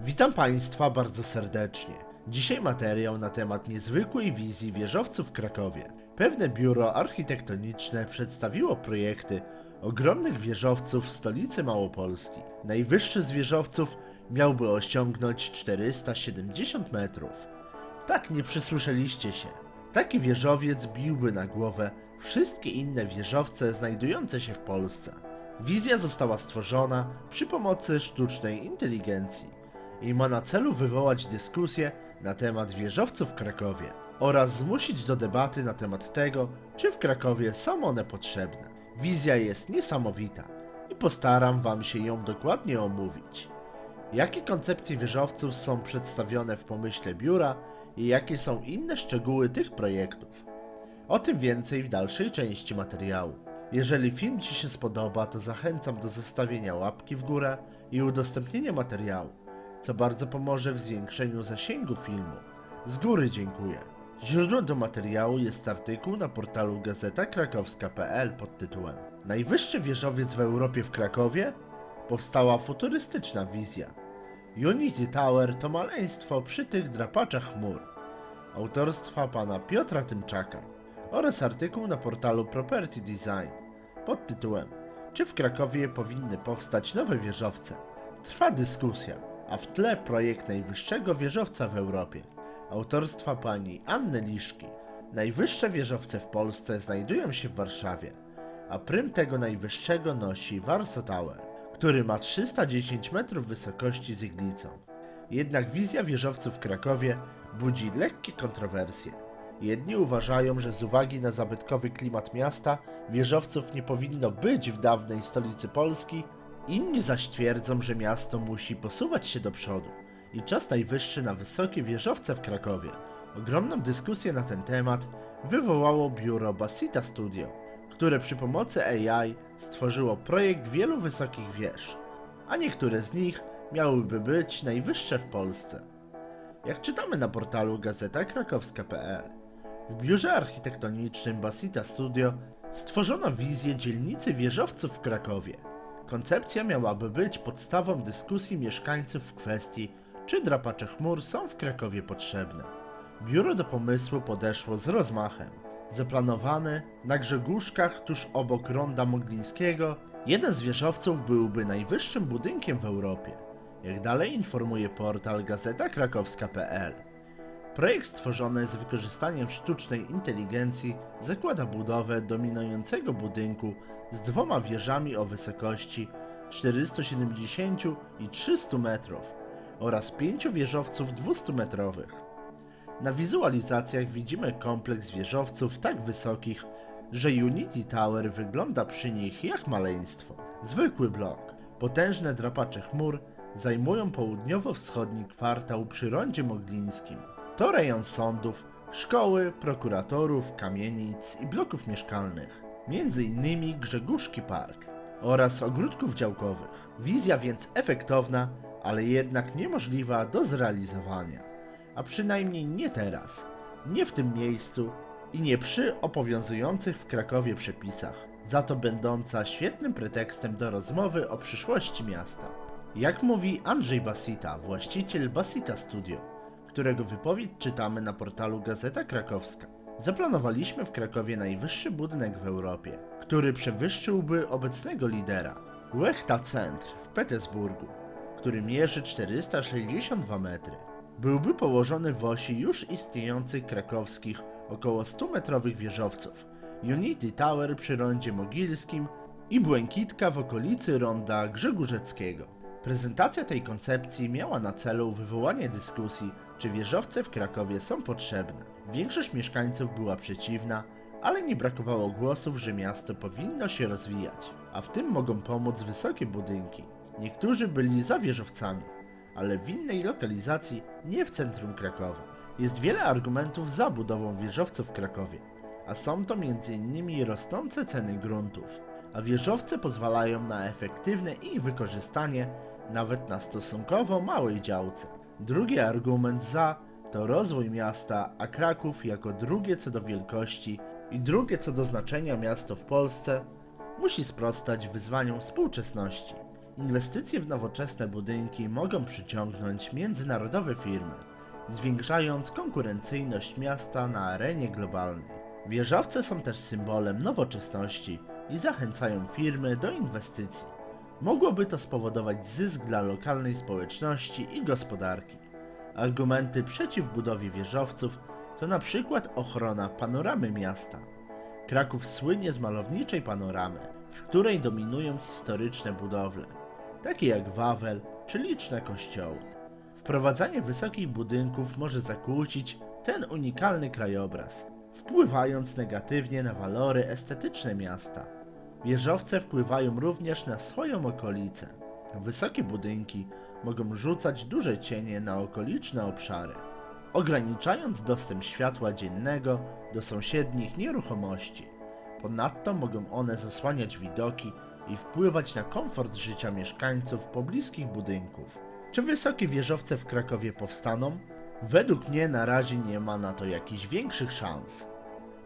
Witam Państwa bardzo serdecznie. Dzisiaj materiał na temat niezwykłej wizji wieżowców w Krakowie. Pewne biuro architektoniczne przedstawiło projekty ogromnych wieżowców w stolicy Małopolski. Najwyższy z wieżowców miałby osiągnąć 470 metrów. Tak, nie przysłyszeliście się. Taki wieżowiec biłby na głowę wszystkie inne wieżowce znajdujące się w Polsce. Wizja została stworzona przy pomocy sztucznej inteligencji i ma na celu wywołać dyskusję na temat wieżowców w Krakowie oraz zmusić do debaty na temat tego, czy w Krakowie są one potrzebne. Wizja jest niesamowita i postaram Wam się ją dokładnie omówić. Jakie koncepcje wieżowców są przedstawione w pomyśle biura i jakie są inne szczegóły tych projektów? O tym więcej w dalszej części materiału. Jeżeli film Ci się spodoba, to zachęcam do zostawienia łapki w górę i udostępnienia materiału, co bardzo pomoże w zwiększeniu zasięgu filmu. Z góry dziękuję. Źródłem do materiału jest artykuł na portalu gazetakrakowska.pl pod tytułem Najwyższy wieżowiec w Europie w Krakowie? Powstała futurystyczna wizja. Unity Tower to maleństwo przy tych drapaczach chmur autorstwa pana Piotra Tymczaka oraz artykuł na portalu Property Design pod tytułem Czy w Krakowie powinny powstać nowe wieżowce? Trwa dyskusja, a w tle projekt najwyższego wieżowca w Europie autorstwa pani Anny Liszki. Najwyższe wieżowce w Polsce znajdują się w Warszawie, a prym tego najwyższego nosi Warsaw Tower, który ma 310 metrów wysokości z iglicą. Jednak wizja wieżowców w Krakowie budzi lekkie kontrowersje. Jedni uważają, że z uwagi na zabytkowy klimat miasta wieżowców nie powinno być w dawnej stolicy Polski, inni zaś twierdzą, że miasto musi posuwać się do przodu i czas najwyższy na wysokie wieżowce w Krakowie. Ogromną dyskusję na ten temat wywołało biuro Basita Studio, które przy pomocy AI stworzyło projekt wielu wysokich wież, a niektóre z nich miałyby być najwyższe w Polsce. Jak czytamy na portalu gazetakrakowska.pl, w biurze architektonicznym Basita Studio stworzono wizję dzielnicy wieżowców w Krakowie. Koncepcja miałaby być podstawą dyskusji mieszkańców w kwestii, czy drapacze chmur są w Krakowie potrzebne. Biuro do pomysłu podeszło z rozmachem. Zaplanowany na Grzegórzkach tuż obok Ronda Moglińskiego, jeden z wieżowców byłby najwyższym budynkiem w Europie. Jak dalej informuje portal gazetakrakowska.pl. Projekt stworzony z wykorzystaniem sztucznej inteligencji zakłada budowę dominującego budynku z dwoma wieżami o wysokości 470 i 300 metrów oraz pięciu wieżowców 200-metrowych. Na wizualizacjach widzimy kompleks wieżowców tak wysokich, że Unity Tower wygląda przy nich jak maleństwo. Zwykły blok, potężne drapacze chmur zajmują południowo-wschodni kwartał przy rondzie moglińskim. To rejon sądów, szkoły, prokuratorów, kamienic i bloków mieszkalnych, między innymi Grzegórzki Park oraz ogródków działkowych. Wizja więc efektowna, ale jednak niemożliwa do zrealizowania. A przynajmniej nie teraz, nie w tym miejscu i nie przy obowiązujących w Krakowie przepisach, za to będąca świetnym pretekstem do rozmowy o przyszłości miasta. Jak mówi Andrzej Basita, właściciel Basita Studio, którego wypowiedź czytamy na portalu Gazeta Krakowska. Zaplanowaliśmy w Krakowie najwyższy budynek w Europie, który przewyższyłby obecnego lidera, Łechta Centr w Petersburgu, który mierzy 462 metry. Byłby położony w osi już istniejących krakowskich około 100-metrowych wieżowców, Unity Tower przy rondzie mogilskim i Błękitka w okolicy ronda Grzegórzeckiego. Prezentacja tej koncepcji miała na celu wywołanie dyskusji, czy wieżowce w Krakowie są potrzebne. Większość mieszkańców była przeciwna, ale nie brakowało głosów, że miasto powinno się rozwijać, a w tym mogą pomóc wysokie budynki. Niektórzy byli za wieżowcami, ale w innej lokalizacji, nie w centrum Krakowa. Jest wiele argumentów za budową wieżowców w Krakowie, a są to m.in. rosnące ceny gruntów, a wieżowce pozwalają na efektywne ich wykorzystanie nawet na stosunkowo małej działce. Drugi argument za to rozwój miasta, a Kraków jako drugie co do wielkości i drugie co do znaczenia miasto w Polsce musi sprostać wyzwaniom współczesności. Inwestycje w nowoczesne budynki mogą przyciągnąć międzynarodowe firmy, zwiększając konkurencyjność miasta na arenie globalnej. Wieżowce są też symbolem nowoczesności i zachęcają firmy do inwestycji. Mogłoby to spowodować zysk dla lokalnej społeczności i gospodarki. Argumenty przeciw budowie wieżowców to na przykład ochrona panoramy miasta. Kraków słynie z malowniczej panoramy, w której dominują historyczne budowle, takie jak Wawel czy liczne kościoły. Wprowadzanie wysokich budynków może zakłócić ten unikalny krajobraz, wpływając negatywnie na walory estetyczne miasta. Wieżowce wpływają również na swoją okolicę. Wysokie budynki mogą rzucać duże cienie na okoliczne obszary, ograniczając dostęp światła dziennego do sąsiednich nieruchomości. Ponadto mogą one zasłaniać widoki i wpływać na komfort życia mieszkańców pobliskich budynków. Czy wysokie wieżowce w Krakowie powstaną? Według mnie na razie nie ma na to jakichś większych szans.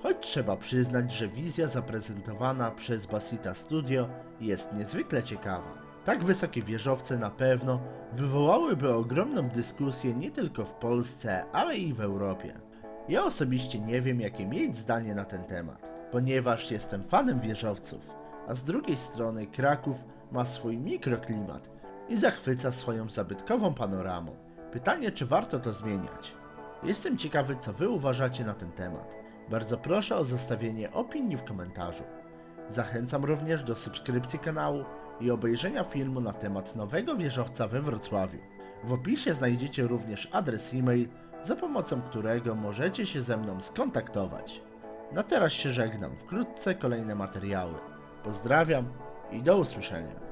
Choć trzeba przyznać, że wizja zaprezentowana przez Basita Studio jest niezwykle ciekawa. Tak wysokie wieżowce na pewno wywołałyby ogromną dyskusję nie tylko w Polsce, ale i w Europie. Ja osobiście nie wiem, jakie mieć zdanie na ten temat, ponieważ jestem fanem wieżowców, a z drugiej strony Kraków ma swój mikroklimat i zachwyca swoją zabytkową panoramą. Pytanie, czy warto to zmieniać? Jestem ciekawy, co Wy uważacie na ten temat. Bardzo proszę o zostawienie opinii w komentarzu. Zachęcam również do subskrypcji kanału i obejrzenia filmu na temat nowego wieżowca we Wrocławiu. W opisie znajdziecie również adres e-mail, za pomocą którego możecie się ze mną skontaktować. Na teraz się żegnam, wkrótce kolejne materiały. Pozdrawiam i do usłyszenia.